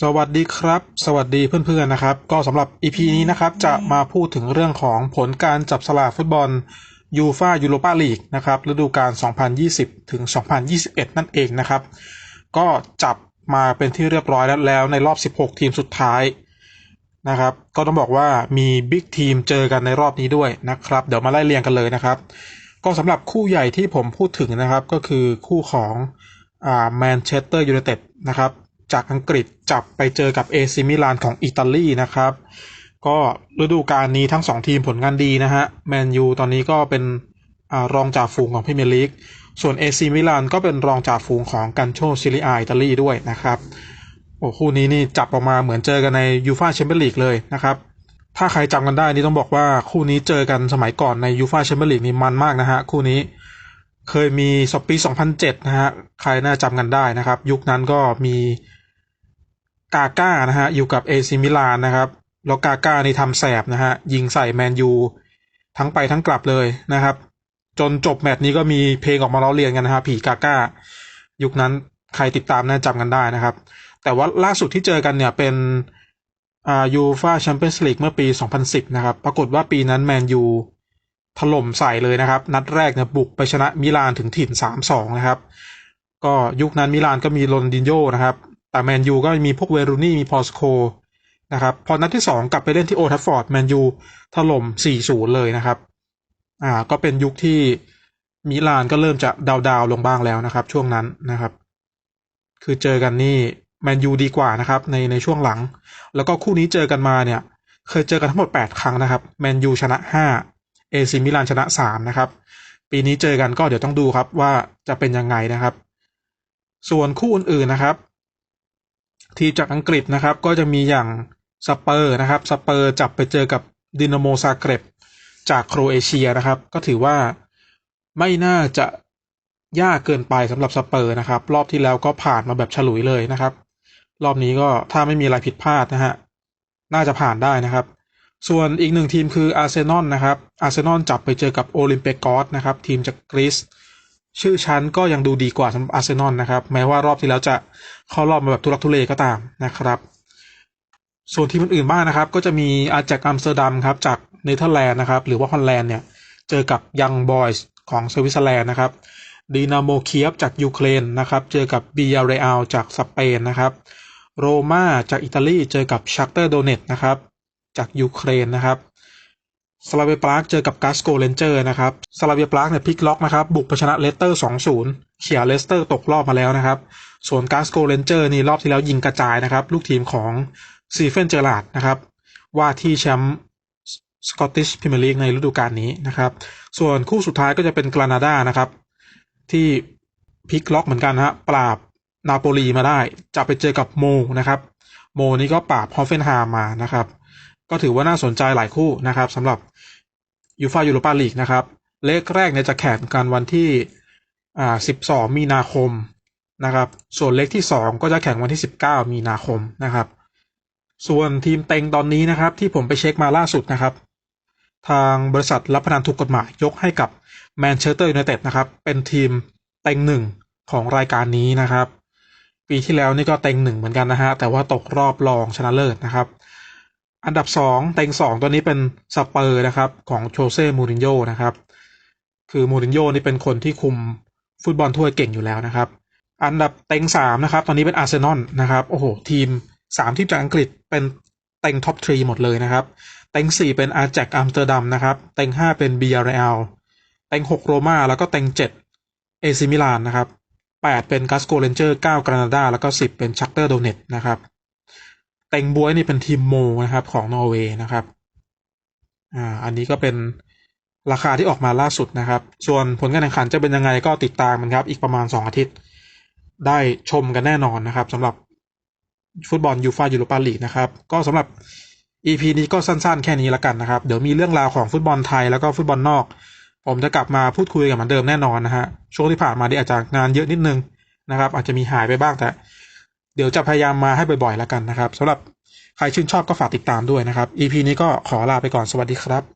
สวัสดีครับ สวัสดีเพื่อนๆนะครับ ก็สำหรับ EP นี้นะครับจะมาพูดถึงเรื่องของผลการจับสลากฟุตบอลยูฟายูโรปาลีกนะครับฤดูกาล 2020 ถึง 2021 นั่นเองนะครับ ก็จับมาเป็นที่เรียบร้อยแล้วแล้วในรอบ 16 ทีมสุดท้ายนะครับ ก็ต้องบอกว่ามีบิ๊กทีมเจอกันในรอบนี้ด้วยนะครับ เดี๋ยวมาไล่เรียงกันเลยนะครับ ก็สำหรับคู่ใหญ่ที่ผมพูดถึงนะครับก็คือคู่ของแมนเชสเตอร์ยูไนเต็ดนะครับ จากอังกฤษจับไปเจอกับเอซิมิลานของอิตาลีนะครับ ก็ฤดูกาลนี้ทั้งสองทีมผลงานดีนะฮะแมนยูตอนนี้ก็เป็นอรองจ่าฝูงของพรีเมียร์ลีกส่วนเอซิมิลานก็เป็นรองจ่าฝูงของกันโชซิลิอาอิตาลีด้วยนะครับโอ้คู่นี้นี่จับออกมาเหมือนเจอกันในยูฟาแชมเปี้ยนลีกเลยนะครับถ้าใครจำกันได้นี่ต้องบอกว่าคู่นี้เจอกันสมัยก่อนในยูฟาแชมเปี้ยนลีกนี่มันมากนะฮะคู่นี้เคยมีสปี 2007 นะฮะ ใครน่าจำกันได้นะครับ ยุคนั้นก็มี กาก้านะฮะอยู่กับเอซิมิลานนะครับ แล้วกาก้านี่ทำแสบนะฮะยิงใส่แมนยูทั้งไปทั้งกลับเลยนะครับ จนจบแมตช์นี้ก็มีเพลงออกมาล้อเลียนกันนะฮะผีกาก้า ยุคนั้นใครติดตามน่าจำกันได้นะครับ แต่ว่าล่าสุดที่เจอกันเนี่ยเป็นอ่ายูฟาแชมเปี้ยนส์ลีกเมื่อปี 2010 นะครับ ปรากฏว่าปีนั้นแมนยูถล่มใส่เลยนะครับ นัดแรกเนี่ยบุกไปชนะมิลานถึงถิ่น 3-2 นะครับ ก็ยุคนั้นมิลานก็มีโรนดินโญ่นะครับ แต่แมนยูก็มีพวกเวรูนี่มีพอสโคนะครับพอนัดที่ 2 กลับไปเล่นที่โอทัฟฟอร์ดแมนยูถล่ม 4-0 เลยนะครับอ่าก็เป็นยุคที่มิลานก็เริ่มจะดาวดาวลงบ้างแล้วนะครับ ช่วงนั้นนะครับ คือเจอกันนี่แมนยูดีกว่านะครับ ในในช่วงหลัง แล้วก็คู่นี้เจอกันมาเนี่ย เคยเจอกันทั้งหมด 8 ครั้งนะครับแมนยูชนะ 5 เอซิมิลานชนะ 3 นะครับ ปีนี้เจอกันก็เดี๋ยวต้องดูครับว่าจะเป็นยังไงนะครับ ส่วนคู่อื่นๆนะครับ ทีมจากอังกฤษนะครับ ก็จะมีอย่างสเปอร์นะครับสเปอร์จับไปเจอกับดินาโมซาเกร็บจากโครเอเชียนะครับ ก็ถือว่าไม่น่าจะยากเกินไปสำหรับสเปอร์นะครับ รอบที่แล้วก็ผ่านมาแบบฉลุยเลยนะครับ รอบนี้ก็ถ้าไม่มีอะไรผิดพลาดนะฮะน่าจะผ่านได้นะครับ ส่วนอีกหนึ่งทีมคืออาร์เซนอลนะครับอาร์เซนอลจับไปเจอกับโอลิมเปกอสนะครับ ทีมจากกรีซ ชื่อชั้นก็ยังดูดีกว่าสำหรับอาร์เซนอลนะครับ แม้ว่ารอบที่แล้วจะเข้ารอบมาแบบทุลักทุเลก็ตามนะครับ ส่วนทีมอื่นๆบ้างนะครับ ก็จะมีอาจากอัมสเตอร์ดัมครับจากเนเธอร์แลนด์นะครับ หรือว่าฮอลแลนด์เนี่ย เจอกับยังบอยส์ของสวิตเซอร์แลนด์นะครับดีนาโมเคียฟจากยูเครนนะครับ เจอกับบียาเรอัลจากสเปนนะครับโรม่าจากอิตาลีเจอกับชักเตอร์โดเนตนะครับ จากยูเครนนะครับ สลาเวียปรากเจอกับกาสโกเรนเจอร์นะครับสลาเวียปรากเนี่ยพลิกล็อกนะครับบุกชนะเลสเตอร์ 2-0 เขี่ยเลสเตอร์ตกรอบมาแล้วนะครับ ส่วนกาสโกเรนเจอร์นี่รอบที่แล้วยิงกระจายนะครับลูกทีมของซีเฟนเจอร์ลาดนะครับว่าที่แชมป์สกอตติชพรีเมียร์ลีกในฤดูกาลนี้นะครับ ส่วนคู่สุดท้ายก็จะเป็นกรานาดานะครับ ที่พลิกล็อกเหมือนกันฮะปราบนาโปลีมาได้ จะไปเจอกับโมนะครับ โมนี่ก็ปราบฮอฟเฟนฮามมานะครับ ก็ถือว่าน่าสนใจหลายคู่นะครับสำหรับ ยูฟายูโรปาลีกนะครับ เลขแรกเนี่ยจะแข่งกันวันที่อ่า12 มีนาคมนะครับ ส่วนเลขที่ 2 ก็จะแข่งวันที่ 19 มีนาคมนะครับ ส่วนทีมเต็งตอนนี้นะครับ ที่ผมไปเช็คมาล่าสุดนะครับ ทางบริษัทรับพนันถูกกฎหมายยกให้กับแมนเชสเตอร์ยูไนเต็ดนะครับ เป็นทีมเต็งหนึ่งของรายการนี้นะครับ ปีที่แล้วนี่ก็เต็งหนึ่งเหมือนกันนะฮะแต่ว่าตกรอบรองชนะเลิศนะครับ อันดับสองเต็งสองตัวนี้เป็นสเปอร์นะครับของโชเซ่มูรินโญ่นะครับคือมูรินโญ่นี่เป็นคนที่คุมฟุตบอลถ้วยเก่งอยู่แล้วนะครับ อันดับเต็งสามนะครับ ตอนนี้เป็นอาร์เซนอลนะครับโอ้โหทีมสามทีมจากอังกฤษเป็นเต็งท็อปทรีหมดเลยนะครับ เต็งสี่เป็นอาแจกอัมสเตอร์ดัมนะครับ เต็งห้าเป็นบียาเรอัลเต็งหกโรม่าแล้วก็เต็งเจ็ดเอซิมิลานนะครับแปดเป็นกัสโกเรนเจอร์เก้ากรานาดาแล้วก็สิบเป็นชักเตอร์โดเนตนะครับ เต็งบวยนี่เป็นทีมโมนะครับของนอร์เวย์นะครับ อ่า อันนี้ก็เป็นราคาที่ออกมาล่าสุดนะครับ ส่วนผลการแข่งขันจะเป็นยังไงก็ติดตามมันครับ อีกประมาณสองอาทิตย์ ได้ชมกันแน่นอนนะครับสำหรับฟุตบอลยูฟายูโรปาลีกนะครับ ก็สำหรับ EP นี้ก็สั้นๆ แค่นี้ละกันนะครับ เดี๋ยวมีเรื่องราวของฟุตบอลไทยแล้วก็ฟุตบอลนอก ผมจะกลับมาพูดคุยกันเหมือนเดิมแน่นอนนะฮะ ช่วงที่ผ่านมานี่อาจจะงานเยอะนิดนึงนะครับ อาจจะมีหายไปบ้างแต่ เดี๋ยวจะพยายามมาให้บ่อยๆแล้วกันนะครับสำหรับ ใครชื่นชอบก็ฝากติดตามด้วยนะครับ EP นี้ก็ขอลาไปก่อนสวัสดีครับ